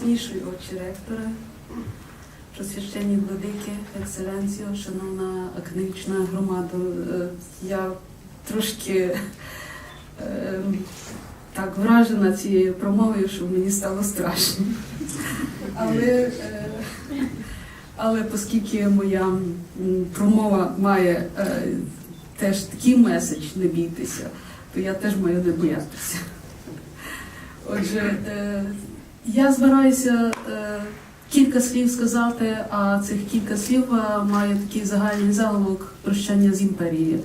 Найчесніший очі ректора, просвященні владики, ексцеленціо, шановна академічна громада. Е, Я трошки е, так вражена цією промовою, що мені стало страшно. Але, е, але оскільки моя промова має теж такий меседж не бійтеся, то я теж маю не боятися. Отже, я збираюся е, кілька слів сказати, а цих кілька слів е, має такий загальний заголовок прощання з імперією.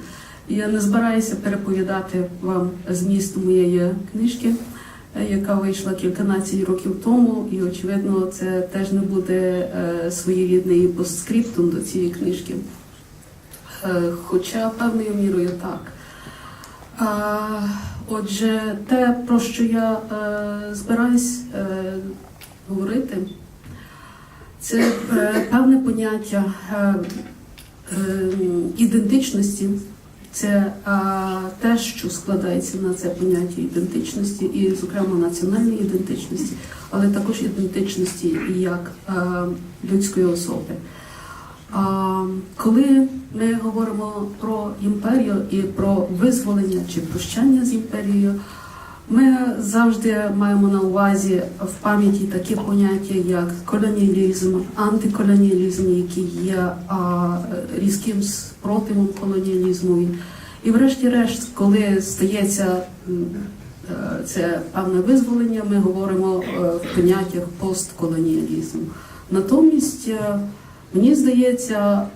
Я не збираюся переповідати вам зміст моєї книжки, е, яка вийшла кільканадцять років тому, і очевидно, це теж не буде е, своєрідний постскриптум до цієї книжки. Е, Хоча певною мірою так. А, Отже, те, про що я е, збираюсь е, говорити, це е, певне поняття е, е, ідентичності. Це е, те, що складається на це поняття ідентичності, і, зокрема, національної ідентичності, але також ідентичності як е, людської особи. Коли ми говоримо про імперію і про визволення чи прощання з імперією, ми завжди маємо на увазі в пам'яті такі поняття, як колоніалізм, антиколоніалізм, який є різким спротивом колоніалізму. І врешті-решт, коли стається е, це певне визволення, ми говоримо е, в поняттях постколоніалізму. Натомість е, Мені здається,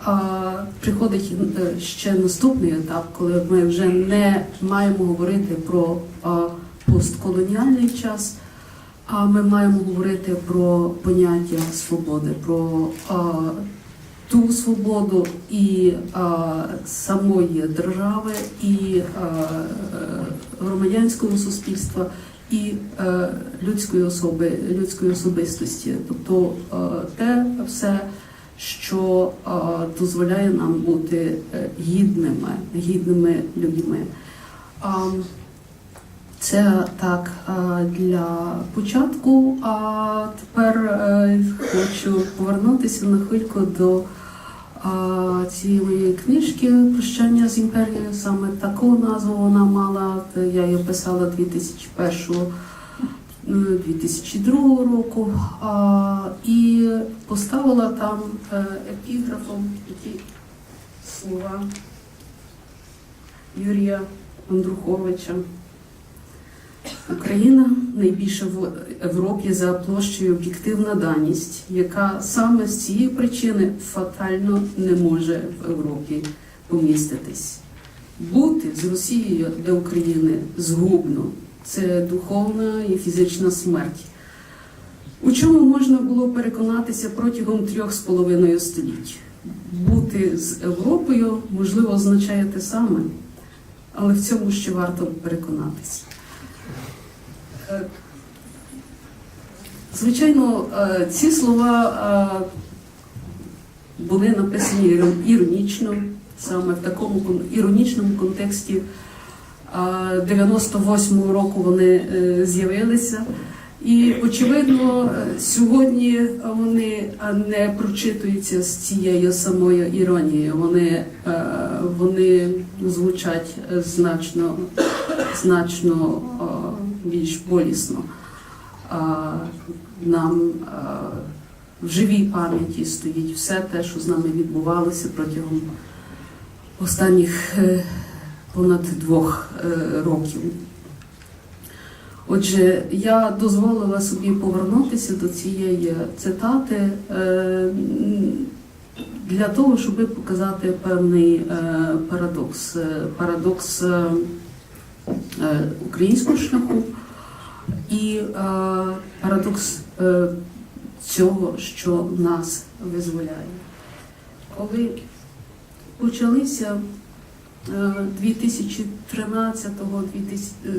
приходить е, ще наступний етап, коли ми вже не маємо говорити про постколоніальний час, а ми маємо говорити про поняття свободи, про ту свободу і самої держави, і громадянського суспільства, і е, людської особи, людської особистості, тобто е, те все що е, дозволяє нам бути е, гідними, гідними людьми. Це так е, для початку. А тепер хочу повернутися на хвильку до цієї моєї книжки Прощання з імперією. Саме таку назву вона мала. Я її писала 2001 2002 року а, і поставила там е, епіграфом такі слова Юрія Андруховича. Україна найбільша в Європі за площею об'єктивна даність, яка саме з цієї причини фатально не може в Європі поміститись. Бути з Росією для України згубно це духовна і фізична смерть. У чому можна було переконатися протягом трьох з половиною століть? Бути з Європою можливо означає те саме, але в цьому ще варто переконатися. Е, Звичайно, е, ці слова е, були написані іронічно, саме в такому іронічному контексті. А 98-го року вони е, з'явилися. І очевидно, сьогодні вони не прочитуються з цією самою іронією. Вони, е, вони звучать значно, значно е, більш болісно. Нам в живій пам'яті стоїть все те, що з нами відбувалося протягом останніх понад двох е, років. Отже, я дозволила собі повернутися до цієї цитати е, для того, щоб показати певний е, парадокс. Парадокс українського шляху і парадокс цього, що нас визволяє. Коли почалися 2013 2000, е, е,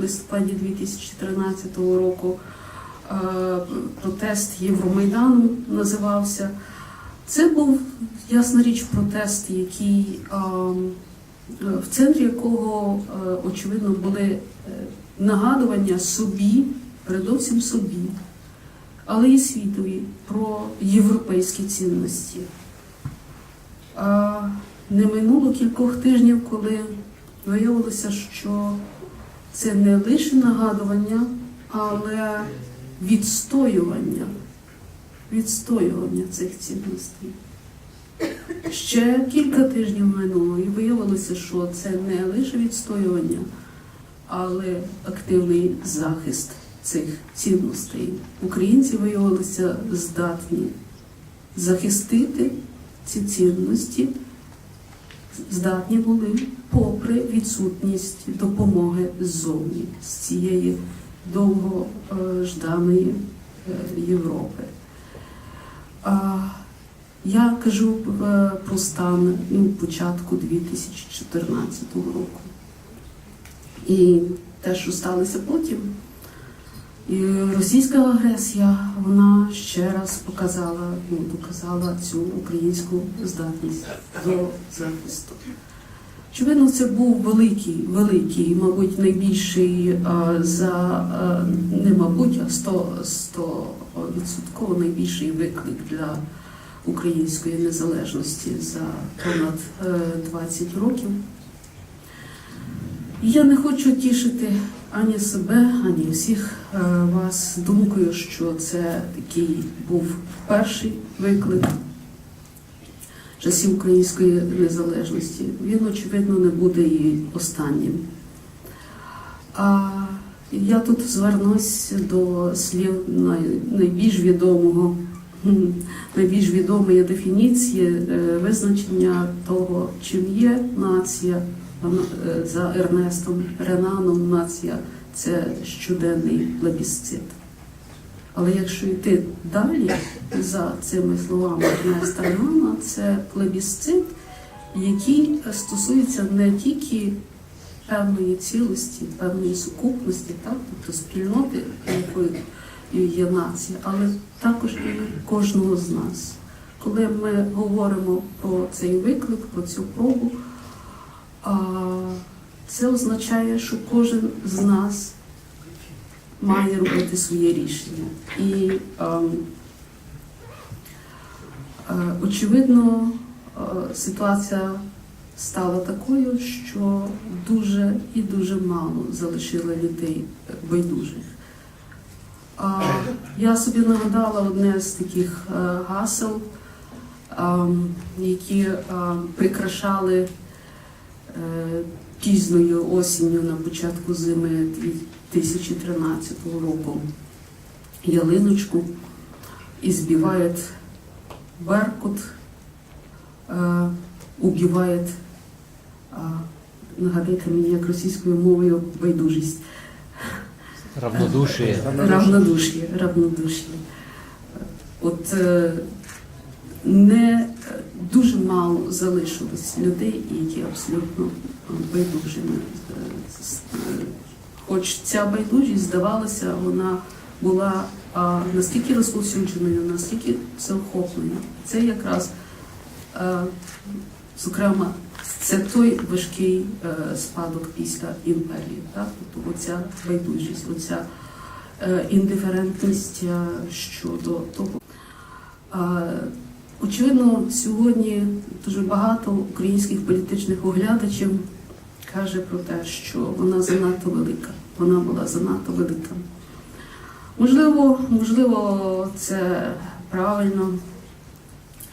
листопаді 2013 року е, протест Євромайдану називався. Це був ясна річ протест, який е, в центрі якого е, очевидно були е, нагадування собі, передовсім собі, але і світові про європейські цінності. Не минуло кількох тижнів, коли виявилося, що це не лише нагадування, але відстоювання, відстоювання цих цінностей. Ще кілька тижнів минуло, і виявилося, що це не лише відстоювання, але активний захист цих цінностей. Українці виявилися здатні захистити ці цінності, здатні були попри відсутність допомоги ззовні з цієї довго е, жданої е, Європи. Я кажу е, про стан ну, початку 2014 року. І те, що сталося потім, і російська агресія, вона ще раз показала, ну, доказала цю українську здатність до захисту. Очевидно, це був великий, великий, мабуть, найбільший а, за а, не мабуть, а 100, 100 відсотково найбільший виклик для української незалежності за понад е, 20 років. І Я не хочу тішити ані себе, ані всіх е, вас думкою, що це такий був перший виклик часів української незалежності. Він, очевидно, не буде і останнім. А я тут звернусь до слів найбільш відомого, найбільш відомої дефініції е, визначення того, чим є нація за Ернестом Ренаном. Нація це щоденний плебісцит. Але якщо йти далі за цими словами Ернеста Ренана, це плебісцит, який стосується не тільки певної цілості, певної сукупності, так? тобто спільноти, якою є нація, але також і кожного з нас. Коли ми говоримо про цей виклик, про цю пробу, це означає, що кожен з нас має робити своє рішення. І ем, е, очевидно, е, ситуація стала такою, що дуже і дуже мало залишила людей байдужих. Я собі нагадала одне з таких е, гасел, ем, які е, прикрашали е, пізньою осінню на початку зими 2013 року ялиночку і збиває Беркут, е, убиває, е, нагадайте мені, як російською мовою байдужість. Равнодушие. Равнодушие, равнодушие. От не дуже мало залишилось людей, які абсолютно байдужими. Е, с- е, Хоч ця байдужість, здавалося, вона була а, настільки розповсюдженою, настільки всеохопною. Це якраз, е, зокрема, це той важкий спадок після імперії. Так? Тобто оця байдужість, оця індиферентність щодо того. Очевидно, сьогодні дуже багато українських політичних оглядачів каже про те, що вона занадто велика. Вона була занадто велика. Можливо, можливо, це правильно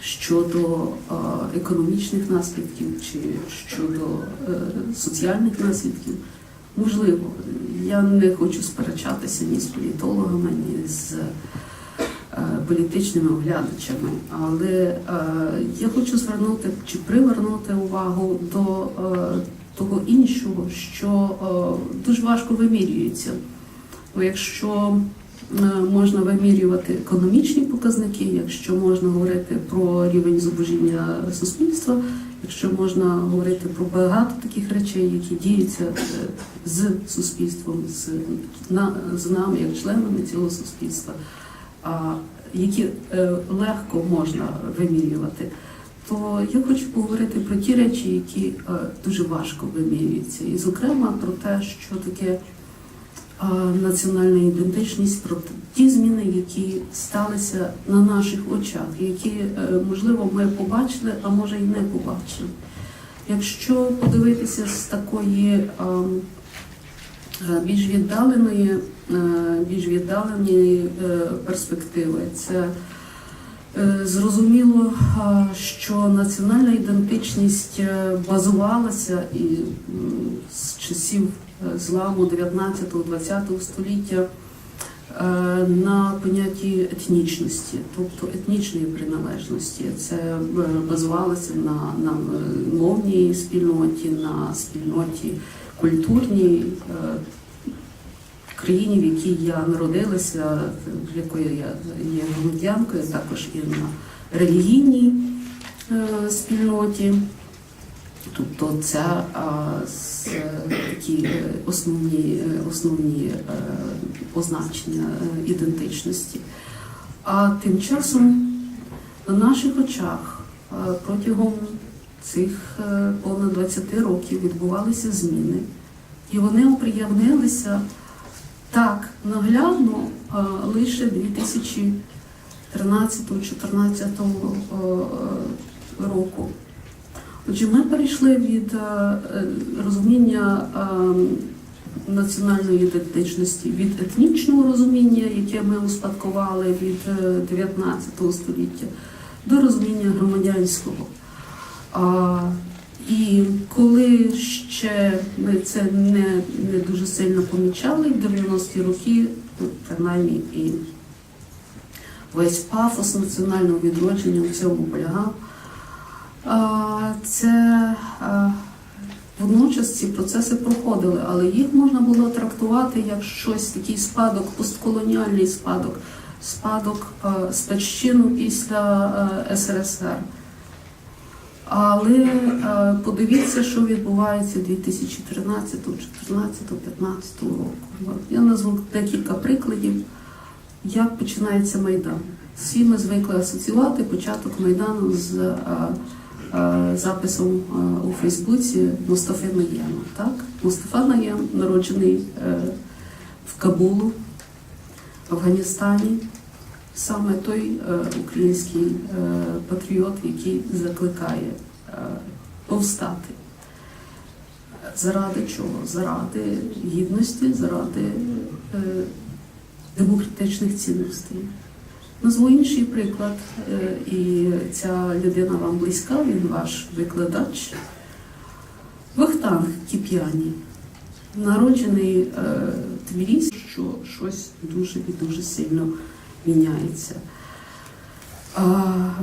щодо е, економічних наслідків чи щодо е, соціальних наслідків. Можливо, я не хочу сперечатися ні з політологами, ні з політичними оглядачами, але е, я хочу звернути чи привернути увагу до е, того іншого, що е, дуже важко вимірюється. Бо якщо е, можна вимірювати економічні показники, якщо можна говорити про рівень зубожіння суспільства, якщо можна говорити про багато таких речей, які діються е, з суспільством, з, на, з нами, як членами цього суспільства, які е, легко можна вимірювати, то я хочу поговорити про ті речі, які е, дуже важко вимірюються. І, зокрема, про те, що таке національна ідентичність, про ті зміни, які сталися на наших очах, які, е, можливо, ми побачили, а може і не побачили. Якщо подивитися з такої більш віддаленої, е, більш віддаленої е, перспективи, це е, зрозуміло, що національна ідентичність е, базувалася і з часів е, зламу 19-20 століття е, на понятті етнічності, тобто етнічної приналежності. Це е, базувалося на, на е, мовній спільноті, на спільноті культурній. е, Країні, в якій я народилася, якої я є громадянкою, також і на релігійній е, спільноті. Тобто це а, з, е, такі основні, основні е, означення ідентичності. А тим часом на наших очах е, протягом цих е, понад 20 років відбувалися зміни, і вони оприявнилися так наглядно е, лише 2013-2014 року. Отже, ми перейшли від е, е, розуміння е, національної ідентичності від етнічного розуміння, яке ми успадкували від е, 19 століття, до розуміння громадянського. А, І коли ще ми це не, не дуже сильно помічали, в 90-ті роки, ну, принаймні і весь пафос національного відродження в цьому полягав. А, Це а, водночас ці процеси проходили, але їх можна було трактувати як щось такий спадок, постколоніальний спадок, спадок спадщину після СРСР. Але е, подивіться, що відбувається 2013, 2014, 2015 року. Я назву декілька прикладів, як починається Майдан. Всі ми звикли асоціювати початок Майдану з е, е, записом у Фейсбуці Мустафи Наєма. Так? Мустафа Наєм народжений в Кабулу, Афганістані. Саме той е, український е, патріот, який закликає повстати. Заради чого? Заради гідності, заради е, демократичних цінностей. Назву інший приклад, е, і ця людина вам близька, він ваш викладач. Вахтанг Кіп'яні, народжений е, в Тбілісі, що щось дуже і дуже сильно міняється. А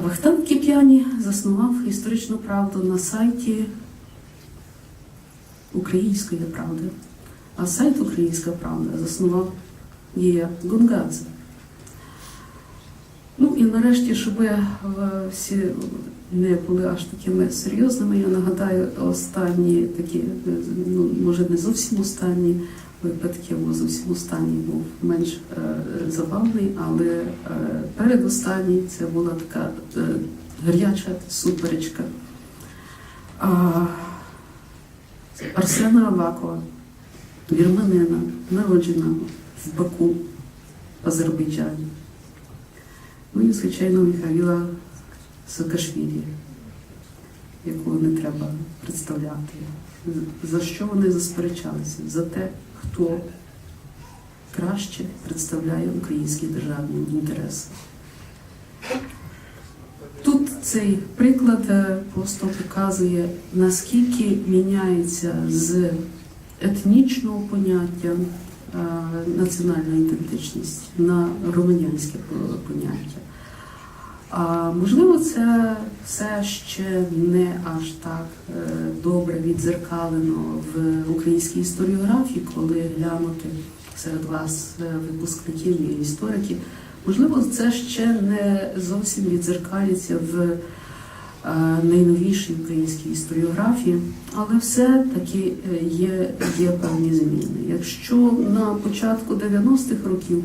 Вахтанг Кіп'яні заснував історичну правду на сайті Української правди. А сайт Українська Правда заснував Гія Гунгадзе. Ну і нарешті, щоб всі не були аж такими серйозними, я нагадаю останні такі, е, ну може не зовсім останні випадки, бо зовсім останній був менш е, забавний, але е, передостанній це була така е, гаряча суперечка. А, Арсена Авакова, вірманина, народженого в Баку, Азербайджані. Ну і, звичайно, Михайла Саакашвілі, якого не треба представляти. За що вони засперечалися? За те, хто краще представляє українські державні інтереси. Тут цей приклад е, просто показує, наскільки міняється з етнічного поняття е, національна ідентичність на громадянське поняття. Можливо, це все ще не аж так е, добре відзеркалено в українській історіографії, коли глянути серед вас е, випускників і істориків. Можливо, це ще не зовсім відзеркалюється в е, найновішій українській історіографії, але все-таки є, є певні зміни. Якщо на початку 90-х років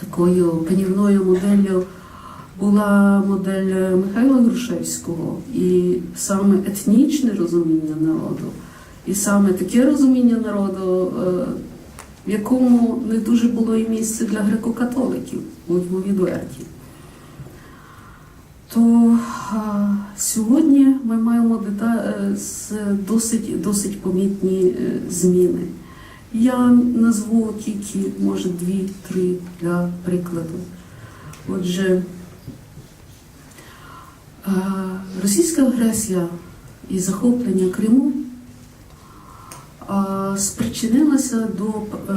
такою панівною моделлю була модель Михайла Грушевського, і саме етнічне розуміння народу, і саме таке розуміння народу е, в якому не дуже було і місце для греко-католиків, будьмо відверті. То а, сьогодні ми маємо е, досить, досить помітні е, зміни. Я назву тільки, може, дві-три для прикладу. Отже, е, російська агресія і захоплення Криму спричинилася до е,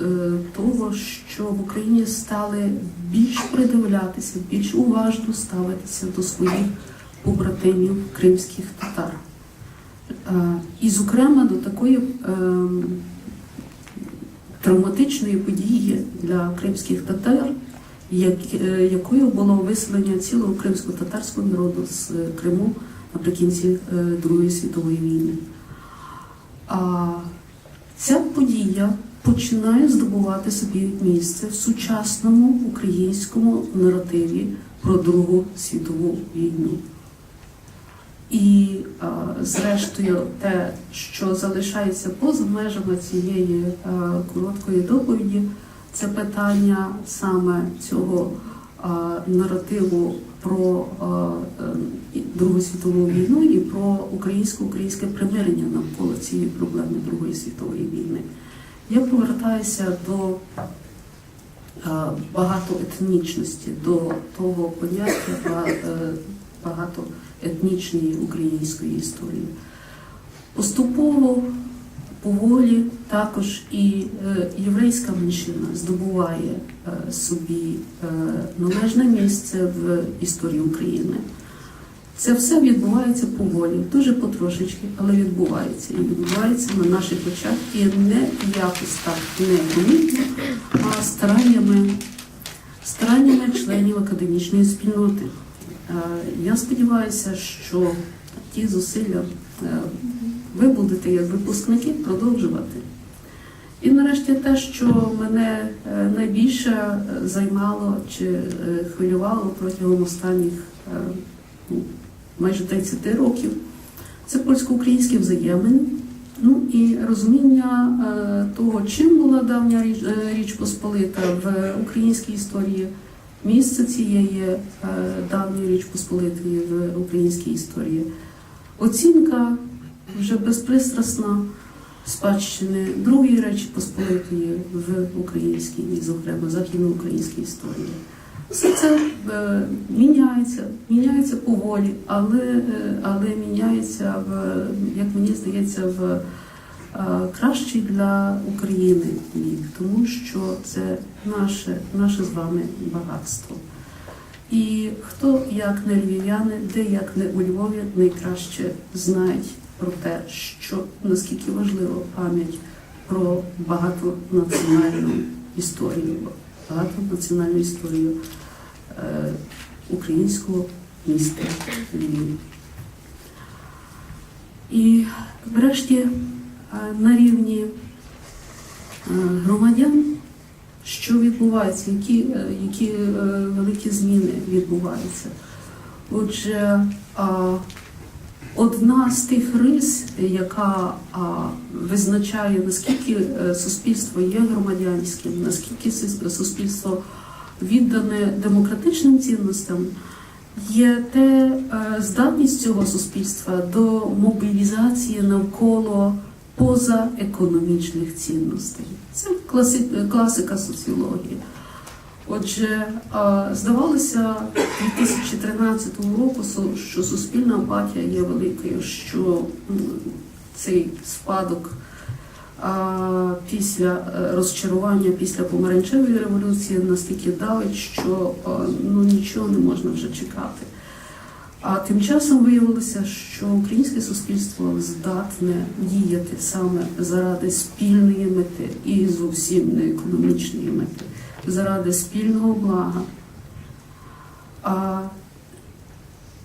е, того, що в Україні стали більш придивлятися, більш уважно ставитися до своїх побратимів кримських татар. Е, І, зокрема, до такої ем, травматичної події для кримських татар, якою було виселення цілого кримсько-татарського народу з е, Криму наприкінці е, Другої світової війни. А ця подія починає здобувати собі місце в сучасному українському наративі про Другу світову війну. І, зрештою, те, що залишається поза межами цієї е, короткої доповіді, це питання саме цього наративу про е, Другу світову війну і про українсько-українське примирення навколо цієї проблеми Другої світової війни. Я повертаюся до а, багатоетнічності, до того поняття е, багатоетнічної української історії. Поступово, поволі, також і е, єврейська меншина здобуває е, собі е, належне місце в історії України. Це все відбувається поволі, дуже потрошечки, але відбувається. І відбувається на наших очах і не якось так не помітно, а стараннями, стараннями членів академічної спільноти. Я сподіваюся, що ті зусилля ви будете як випускники продовжувати. І нарешті те, що мене е, найбільше е, займало чи е, хвилювало протягом останніх ну, майже 30 років, це польсько-українські взаємини. Ну і розуміння того, чим була давня річ, річ Посполита в українській історії, місце цієї давньої річ Посполитої в українській історії. Оцінка вже безпристрасна спадщини Другої Речі Посполитої в українській, і, зокрема, західноукраїнській історії. Все це е, міняється, міняється поволі, але, е, але міняється в, як мені здається, в е, кращий для України бік, тому що це наше, наше з вами багатство. І хто як не львів'яни, де як не у Львові, найкраще знають про те, що наскільки важлива пам'ять про багатонаціональну історію, багатонаціональну історію е, українського міста Львів. І врешті е, на рівні е, громадян, що відбувається, які, е, які великі зміни відбуваються. Отже, одна з тих рис, яка а, визначає, наскільки е, суспільство є громадянським, наскільки суспільство віддане демократичним цінностям, є те е, здатність цього суспільства до мобілізації навколо позаекономічних цінностей. Це класика соціології. Отже, здавалося 2013 року, що суспільна апатія є великою, що цей спадок після е, розчарування після помаранчевої революції настільки давить, що ну, нічого не можна вже чекати. А тим часом виявилося, що українське суспільство здатне діяти саме заради спільної мети і зовсім не економічної мети, заради спільного блага. А,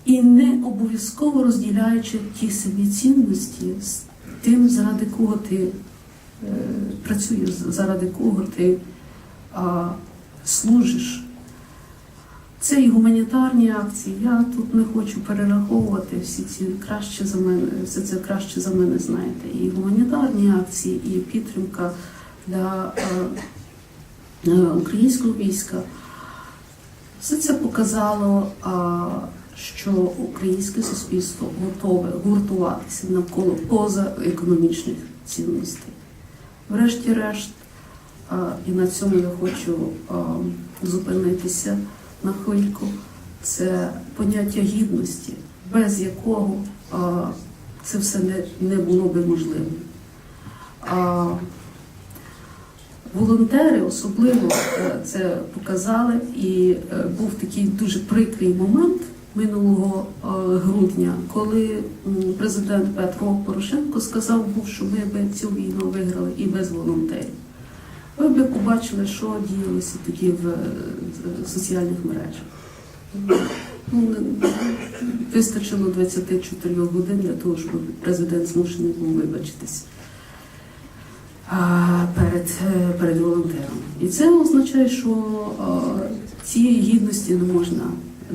і не обов'язково розділяючи ті самі цінності з тим, заради кого ти е, працюєш, заради кого ти а, служиш. Це і гуманітарні акції. Я тут не хочу перераховувати всі ці краще за мене, все це краще за мене знаєте. І гуманітарні акції, і підтримка для е, е, українського війська. Все це показало, а, що українське суспільство готове гуртуватися навколо позаекономічних цінностей. Врешті-решт, а, і на цьому я хочу а, зупинитися на хвильку, це поняття гідності, без якого а, це все не, не було би можливим. А, Волонтери особливо е, це показали, і е, був такий дуже прикрий момент минулого е, грудня, коли президент Петро Порошенко сказав, що ми би цю війну виграли і без волонтерів. Ви б побачили, що діялося тоді в соціальних мережах. Ну, вистачило 24 годин для того, щоб президент змушений був вибачитись перед, е, перед волонтером. І це означає, що е, цієї гідності не можна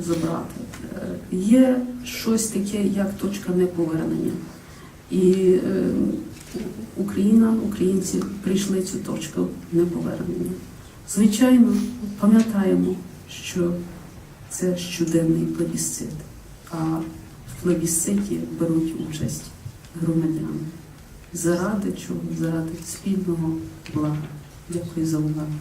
забрати. Е, Є щось таке, як точка неповернення. І Україна, українці прийшли цю точку неповернення. Звичайно, пам'ятаємо, що це щоденний плебісцит, а в плебісциті беруть участь громадяни. Заради чого? Заради спільного блага. Дякую за увагу.